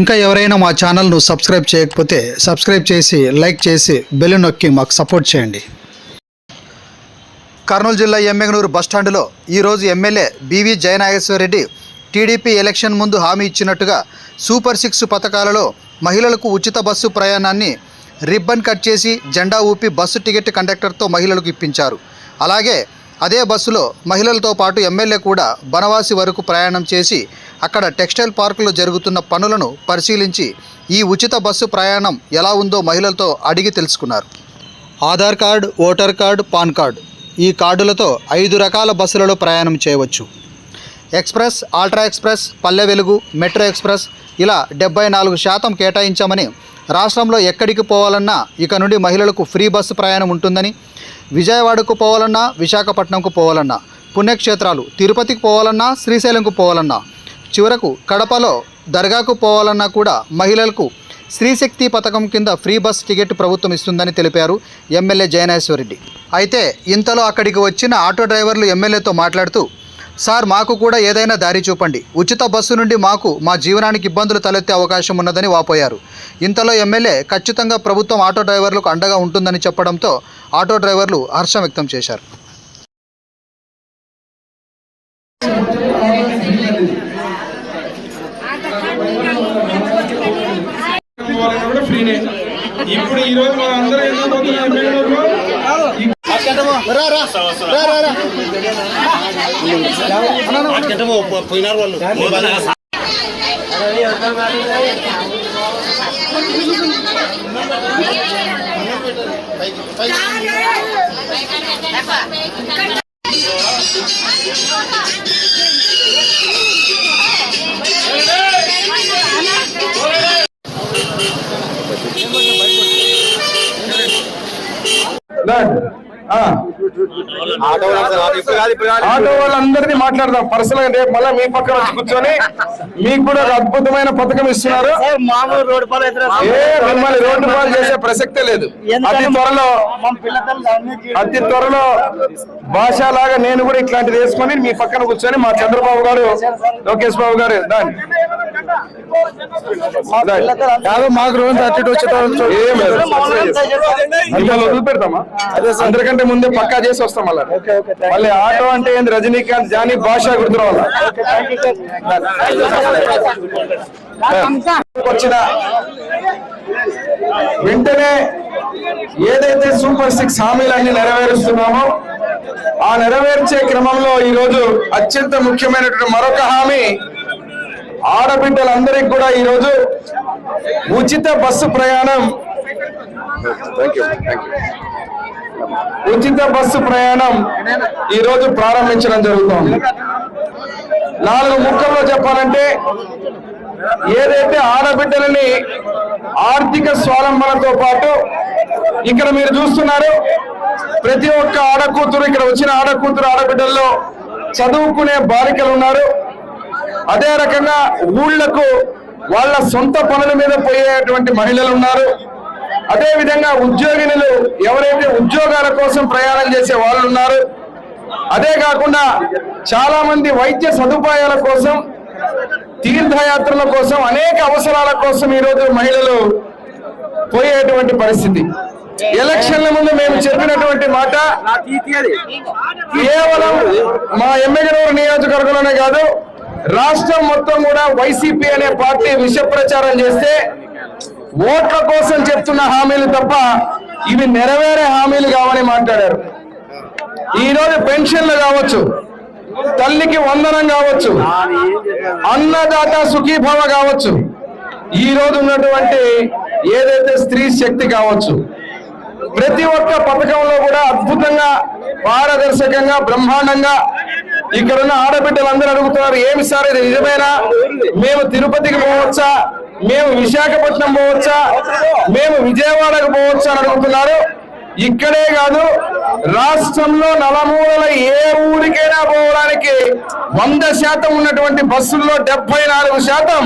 ఇంకా ఎవరైనా మా ఛానల్ను సబ్స్క్రైబ్ చేయకపోతే సబ్స్క్రైబ్ చేసి లైక్ చేసి బెల్ నొక్కి మాకు సపోర్ట్ చేయండి. కర్నూలు జిల్లా ఎమ్మెగనూరు బస్టాండులో ఈరోజు MLA BV Jaya Nageswara Reddy TDP election ముందు హామీ ఇచ్చినట్టుగా సూపర్ సిక్స్ పథకాలలో మహిళలకు ఉచిత బస్సు ప్రయాణాన్ని రిబ్బన్ కట్ చేసి జెండా ఊపి బస్సు టికెట్ కండక్టర్తో మహిళలకు ఇప్పించారు. అలాగే అదే బస్సులో మహిళలతో పాటు ఎమ్మెల్యే కూడా బనవాసి వరకు ప్రయాణం చేసి అక్కడ టెక్స్టైల్ పార్కులో జరుగుతున్న పనులను పరిశీలించి ఈ ఉచిత బస్సు ప్రయాణం ఎలా ఉందో మహిళలతో అడిగి తెలుసుకున్నారు. Aadhaar card voter card PAN card ఈ కార్డులతో ఐదు రకాల బస్సులలో ప్రయాణం చేయవచ్చు. Express ultra express Palle Velugu metro express ఇలా డెబ్బై నాలుగు శాతం కేటాయించామని రాష్ట్రంలో ఎక్కడికి పోవాలన్నా ఇక నుండి మహిళలకు ఫ్రీ బస్సు ప్రయాణం ఉంటుందని విజయవాడకు పోవాలన్నా విశాఖపట్నంకు పోవాలన్నా పుణ్యక్షేత్రాలు తిరుపతికి పోవాలన్నా శ్రీశైలంకు పోవాలన్నా చివరకు కడపలో దర్గాకు పోవాలన్నా కూడా మహిళలకు స్త్రీశక్తి పథకం కింద ఫ్రీ బస్ టికెట్ ప్రభుత్వం ఇస్తుందని తెలిపారు ఎమ్మెల్యే జయనేశ్వరరెడ్డి అయితే ఇంతలో అక్కడికి వచ్చిన ఆటో డ్రైవర్లు ఎమ్మెల్యేతో మాట్లాడుతూ సార్ మాకు కూడా ఏదైనా దారి చూపండి. ఉచిత బస్సు నుండి మాకు మా జీవనానికి ఇబ్బందులు తలెత్తే అవకాశం ఉన్నదని వాపోయారు. ఇంతలో ఎమ్మెల్యే ఖచ్చితంగా ప్రభుత్వం ఆటో డ్రైవర్లకు అండగా ఉంటుందని చెప్పడంతో ఆటో డ్రైవర్లు హర్షం వ్యక్తం చేశారు. ఇప్పుడు ఈ రోజు మనం అందరం ఎందుకు పోతున్నాం బెంగళూరులో? పోయినారు వాళ్ళు. Auto Ah! ఆటో వాళ్ళందరినీ మాట్లాడదాం. పర్సనల్గా రేపు మళ్ళీ మీ పక్కన కూర్చొని మీకు కూడా ఒక అద్భుతమైన పథకం ఇస్తున్నారు. మిమ్మల్ని రోడ్డు పాలు చేసే ప్రసక్తే లేదు. అతి త్వరలో అతి త్వరలో భాష లాగా నేను కూడా ఇట్లాంటిది వేసుకొని మీ పక్కన కూర్చొని మా చంద్రబాబు గారు లోకేష్ బాబు గారు దాన్ని. మాకు రోజు వచ్చేటప్పుడు వదిలిపెడతామా? అందరికంటే ముందే పక్కా చేసి వస్తాం మళ్ళీ. మళ్ళీ ఆటో అంటే ఏంది? రజనీకాంత్ జానీ భాష గుర్తురావాల? వచ్చిన వెంటనే ఏదైతే సూపర్ సిక్స్ హామీలన్నీ నెరవేరుస్తున్నామో ఆ నెరవేర్చే క్రమంలో ఈ రోజు అత్యంత ముఖ్యమైనటువంటి మరొక హామీ ఆడబిడ్డలందరికీ కూడా ఈ రోజు ఉచిత బస్సు ప్రయాణం. ఉచిత బస్సు ప్రయాణం ఈ రోజు ప్రారంభించడం జరుగుతోంది. నాలుగు ముక్కల్లో చెప్పాలంటే ఏదైతే ఆడబిడ్డలని ఆర్థిక స్వాలంబనతో పాటు ఇక్కడ మీరు చూస్తున్నారు ప్రతి ఒక్క ఆడకూతురు ఇక్కడ వచ్చిన ఆడకూతురు ఆడబిడ్డల్లో చదువుకునే బాలికలు ఉన్నారు. అదే రకంగా ఊళ్ళకు వాళ్ళ సొంత పనుల మీద పోయేటువంటి మహిళలు ఉన్నారు. అదే విధంగా ఉద్యోగినులు ఎవరైతే ఉద్యోగాల కోసం ప్రయాణం చేసే వాళ్ళు ఉన్నారు అదే కాకుండా చాలా మంది వైద్య సదుపాయాల కోసం తీర్థయాత్రల కోసం అనేక అవసరాల కోసం ఈరోజు మహిళలు పోయేటువంటి పరిస్థితి. ఎలక్షన్ల ముందు మేము చెప్పినటువంటి మాట కేవలం మా ఎమ్మెగనూరు నియోజకవర్గంలోనే కాదు రాష్ట్రం మొత్తం కూడా వైసీపీ అనే పార్టీ విష ప్రచారం చేస్తే ఓట్ల కోసం చెప్తున్న హామీలు తప్ప ఇవి నెరవేరే హామీలు కావని మాట్లాడారు. ఈ రోజు పెన్షన్లు కావచ్చు తల్లికి వందనం కావచ్చు అన్నదాత సుఖీభవ కావచ్చు ఈ రోజు ఉన్నటువంటి ఏదైతే స్త్రీ శక్తి కావచ్చు ప్రతి ఒక్క పథకంలో కూడా అద్భుతంగా పారదర్శకంగా బ్రహ్మాండంగా ఇక్కడున్న ఆడబిడ్డలందరూ అడుగుతున్నారు ఏమి సార్ ఇది నిజమేనా? మేము తిరుపతికి పోవచ్చా? మేము విశాఖపట్నం పోవచ్చా? మేము విజయవాడకు పోవచ్చా అని అడుగుతున్నారు. ఇక్కడే కాదు రాష్ట్రంలో నలమూలల ఏ ఊరికైనా పోవడానికి వంద శాతం ఉన్నటువంటి బస్సుల్లో డెబ్బై నాలుగు శాతం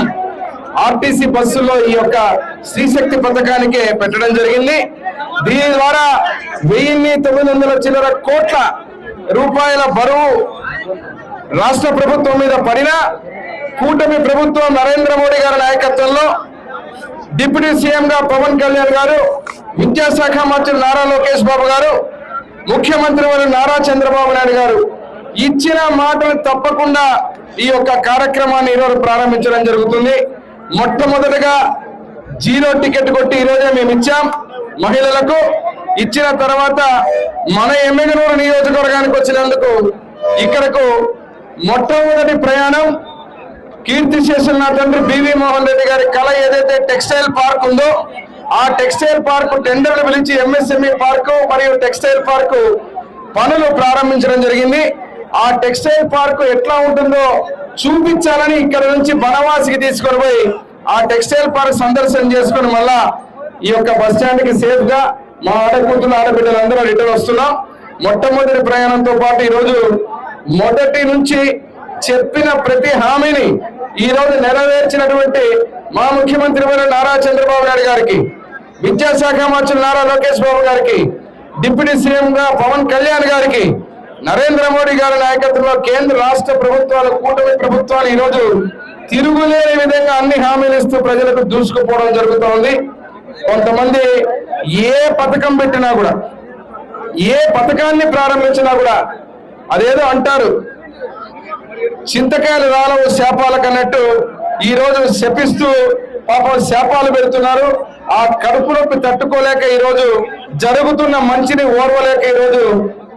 ఆర్టీసీ బస్సుల్లో ఈ యొక్క శ్రీశక్తి పథకానికి పెట్టడం జరిగింది. దీని ద్వారా వెయ్యిన్ని తొమ్మిది వందల చిల్లర కోట్ల రూపాయల బరువు రాష్ట్ర ప్రభుత్వం మీద పడినా కూటమి ప్రభుత్వం నరేంద్ర మోడీ గారి నాయకత్వంలో డిప్యూటీ సీఎం గా పవన్ కళ్యాణ్ గారు విద్యాశాఖ మంత్రి నారా లోకేష్ బాబు గారు ముఖ్యమంత్రి వారు నారా చంద్రబాబు నాయుడు గారు ఇచ్చిన మాటలు తప్పకుండా ఈ యొక్క కార్యక్రమాన్ని ఈరోజు ప్రారంభించడం జరుగుతుంది. మొట్టమొదటిగా జీరో టికెట్ కొట్టి ఈరోజే మేము ఇచ్చాం మహిళలకు. ఇచ్చిన తర్వాత మన ఎమ్మెగనూరు నియోజకవర్గానికి వచ్చినందుకు ఇక్కడకు మొట్టమొదటి ప్రయాణం కీర్తి చేసిన నా తండ్రి బివి మోహన్ రెడ్డి గారి కళ ఏదైతే టెక్స్టైల్ పార్క్ ఉందో ఆ టెక్స్టైల్ పార్క్ టెండర్లు పిలిచి ఎంఎస్ఎంఈ పార్కు మరియు టెక్స్టైల్ పార్కు పనులు ప్రారంభించడం జరిగింది. ఆ టెక్స్టైల్ పార్క్ ఎట్లా ఉంటుందో చూపించాలని ఇక్కడ నుంచి బనవాసికి తీసుకొని పోయి ఆ టెక్స్టైల్ పార్క్ సందర్శన చేసుకుని మళ్ళా ఈ యొక్క బస్ స్టాండ్కి సేఫ్గా మా ఆడకూతులు ఆడబిడ్డలందరూ రిటర్న్ వస్తున్నాం. మొట్టమొదటి ప్రయాణంతో పాటు ఈరోజు మొదటి నుంచి చెప్పిన ప్రతి హామీని ఈ రోజు నెరవేర్చినటువంటి మా ముఖ్యమంత్రి నారా చంద్రబాబు నాయుడు గారికి విద్యాశాఖ మంత్రులు నారా లోకేష్ బాబు గారికి డిప్యూటీ సీఎం గా పవన్ కళ్యాణ్ గారికి నరేంద్ర మోడీ గారి నాయకత్వంలో కేంద్ర రాష్ట్ర ప్రభుత్వాలు కూటమి ప్రభుత్వాలు ఈరోజు తిరుగులేని విధంగా అన్ని హామీలు ఇస్తూ ప్రజలకు దూసుకుపోవడం జరుగుతోంది. కొంతమంది ఏ పథకం పెట్టినా కూడా ఏ పథకాన్ని ప్రారంభించినా కూడా అదేదో అంటారు. చింతకాయలు రాలవు శాపాలకు అన్నట్టు ఈ రోజు శపిస్తూ పాపం శాపాలు పెడుతున్నారు. ఆ కడుపు నొప్పి తట్టుకోలేక ఈ రోజు జరుగుతున్న మంచిని ఓర్వలేక ఈ రోజు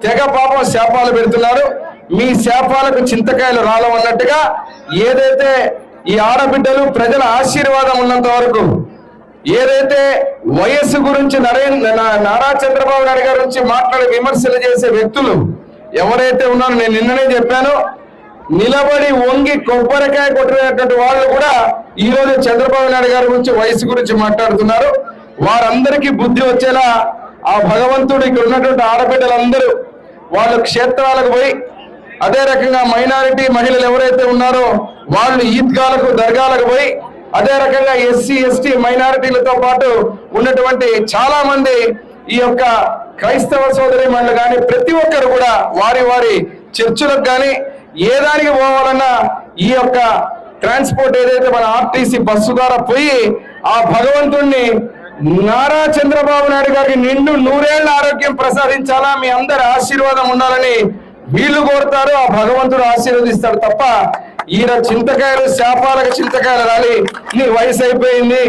తెగ పాపం శాపాలు పెడుతున్నారు. మీ శాపాలకు చింతకాయలు రాలవన్నట్టుగా ఏదైతే ఈ ఆడబిడ్డలు ప్రజల ఆశీర్వాదం ఉన్నంత వరకు ఏదైతే వయస్సు గురించి నరేంద్ర నా- నారా చంద్రబాబు నాయుడు గారి గురించి మాట్లాడే విమర్శలు చేసే వ్యక్తులు ఎవరైతే ఉన్నారో నేను నిన్ననే చెప్పానో. నిలబడి వంగి కొబ్బరికాయ కొట్టినటువంటి వాళ్ళు కూడా ఈ రోజు చంద్రబాబు నాయుడు గారి గురించి వయసు గురించి మాట్లాడుతున్నారు. వారందరికీ బుద్ధి వచ్చేలా ఆ భగవంతుడు ఇక్కడ ఉన్నటువంటి ఆడబిడ్డలందరూ వాళ్ళు క్షేత్రాలకు పోయి అదే రకంగా మైనారిటీ మహిళలు ఎవరైతే ఉన్నారో వాళ్ళు ఈద్గాలకు దర్గాలకు పోయి అదే రకంగా ఎస్సీ ఎస్టీ మైనారిటీలతో పాటు ఉన్నటువంటి చాలా మంది ఈ యొక్క క్రైస్తవ సోదరి మహిళలు కానీ ప్రతి ఒక్కరు కూడా వారి వారి చర్చిలకు కానీ ఏ దానికి పోవాలన్నా ఈ యొక్క ట్రాన్స్పోర్ట్ ఏదైతే మన ఆర్టీసీ బస్సు ద్వారా పోయి ఆ భగవంతుణ్ణి నారా చంద్రబాబు నాయుడు గారికి నిండు నూరేళ్ళ ఆరోగ్యం ప్రసాదించాలా? మీ అందరి ఆశీర్వాదం ఉండాలని వీళ్ళు కోరుతారు ఆ భగవంతుడు ఆశీర్వదిస్తాడు తప్ప ఈయన చింతకాయలు శాపాలకు చింతకాయలు రాలి. నీ వయసు అయిపోయింది.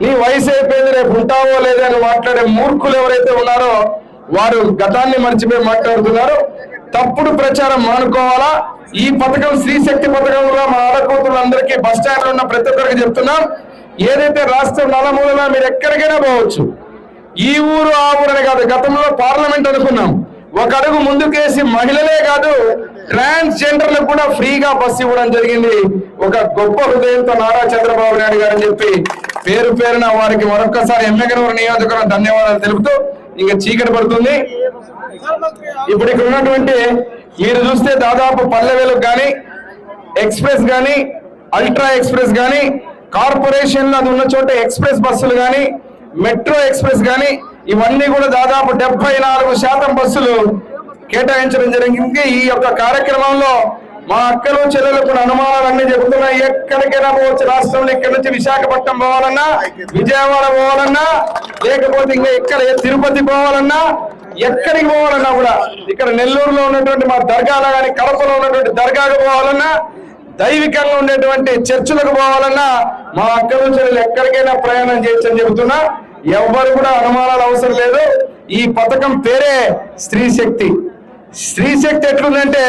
నీ వయసు అయిపోయింది రేపు ఉంటావో లేదని మాట్లాడే మూర్ఖులు ఎవరైతే ఉన్నారో వారు గతాన్ని మర్చిపోయి మాట్లాడుతున్నారు. తప్పుడు ప్రచారం మానుకోవాలా? ఈ పథకం శ్రీశక్తి పథకంలో మా ఆడకూతులందరికీ బస్ స్టాండ్లో ఉన్న ప్రతి ఒక్కరికి చెప్తున్నాం. ఏదైతే రాష్ట్రం నలమూలన మీరు ఎక్కడికైనా పోవచ్చు. ఈ ఊరు ఆ ఊరు అని కాదు గతంలో పార్లమెంట్ అనుకున్నాం. ఒక అడుగు ముందుకేసి మహిళలే కాదు ట్రాన్స్జెండర్లకు కూడా ఫ్రీగా బస్సు ఇవ్వడం జరిగింది. ఒక గొప్ప హృదయంతో నారా చంద్రబాబు నాయుడు గారు అని చెప్పి పేరు పేరున వారికి మరొకసారి ఎమ్మెగనూరు నియోజకవర్గం ధన్యవాదాలు తెలుపుతూ ఇంకా చీకటి పడుతుంది. ఇప్పుడు ఇక్కడ ఉన్నటువంటి మీరు చూస్తే దాదాపు పల్లెవేలకు కానీ ఎక్స్ప్రెస్ కానీ అల్ట్రా ఎక్స్ప్రెస్ కానీ కార్పొరేషన్ అది ఉన్న చోట ఎక్స్ప్రెస్ బస్సులు కానీ మెట్రో ఎక్స్ప్రెస్ కానీ ఇవన్నీ కూడా దాదాపు డెబ్బై నాలుగు శాతం బస్సులు కేటాయించడం జరిగింది. ఈ యొక్క కార్యక్రమంలో మా అక్కలు చెల్లెలకు కూడా అనుమానాలన్నీ చెబుతున్నాయి. ఎక్కడికైనా పోవచ్చు. రాష్ట్రంలో ఇక్కడ నుంచి విశాఖపట్నం పోవాలన్నా విజయవాడ పోవాలన్నా లేకపోతే ఇంకా ఇక్కడ తిరుపతి పోవాలన్నా ఎక్కడికి పోవాలన్నా కూడా ఇక్కడ నెల్లూరులో ఉన్నటువంటి మా దర్గాలో కానీ కడపలో ఉన్నటువంటి దర్గాకు పోవాలన్నా దైవికంగా ఉండేటువంటి చర్చిలకు పోవాలన్నా మా అక్కలు చెల్లెలు ఎక్కడికైనా ప్రయాణం చేయొచ్చు అని చెబుతున్నా. ఎవ్వరు కూడా అనుమానాలు అవసరం లేదు. ఈ పథకం పేరే స్త్రీ శక్తి. స్త్రీ శక్తి ఎట్లుందంటే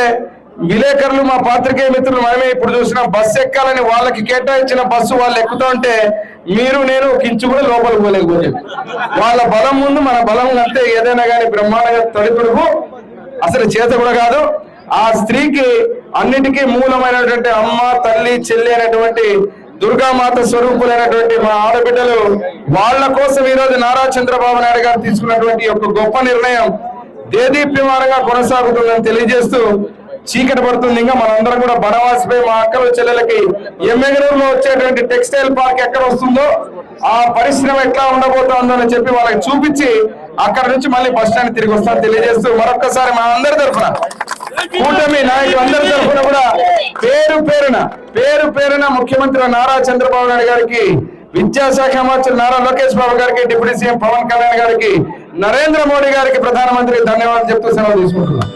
విలేకరులు మా పాత్రికేయ మిత్రులు మనమే ఇప్పుడు చూసిన బస్సు ఎక్కాలని వాళ్ళకి కేటాయించిన బస్సు వాళ్ళు ఎక్కుతుంటే మీరు నేను కించు కూడా లోపలికి పోలేకపోతే. వాళ్ళ బలం ముందు మన బలం అంతే ఏదైనా కానీ బ్రహ్మాండంగా తొలిపుడుకు అసలు చేత కూడా కాదు. ఆ స్త్రీకి అన్నిటికీ మూలమైనటువంటి అమ్మ తల్లి చెల్లి అనేటువంటి దుర్గామాత స్వరూపులైనటువంటి మా ఆడబిడ్డలు వాళ్ళ కోసం ఈరోజు నారా చంద్రబాబు నాయుడు గారు తీసుకున్నటువంటి ఒక యొక్క గొప్ప నిర్ణయం దేదీప్యమానంగా కొనసాగుతుందని తెలియజేస్తూ చీకటి పడుతుంది. ఇంకా మనందరం కూడా బనవాసిపై మా అక్కల చెల్లెలకి ఎమ్మెగనూరులో వచ్చేటువంటి టెక్స్టైల్ పార్క్ ఎక్కడ వస్తుందో ఆ పరిశ్రమ ఎట్లా ఉండబోతోందో అని చెప్పి వాళ్ళకి చూపించి అక్కడ నుంచి మళ్ళీ బస్ స్టాండ్ తిరిగి వస్తాను తెలియజేస్తూ మరొక్కసారి మా అందరి తరఫున కూటమి నాయకులందరి తరఫున కూడా పేరు పేరున పేరు పేరున ముఖ్యమంత్రి నారా చంద్రబాబు నాయుడు గారికి విద్యాశాఖ మంత్రి నారా లోకేష్ బాబు గారికి డిప్యూటీ సీఎం పవన్ కళ్యాణ్ గారికి నరేంద్ర మోడీ గారికి ప్రధానమంత్రి ధన్యవాదాలు చెప్తూ సెలవు తీసుకుంటున్నాను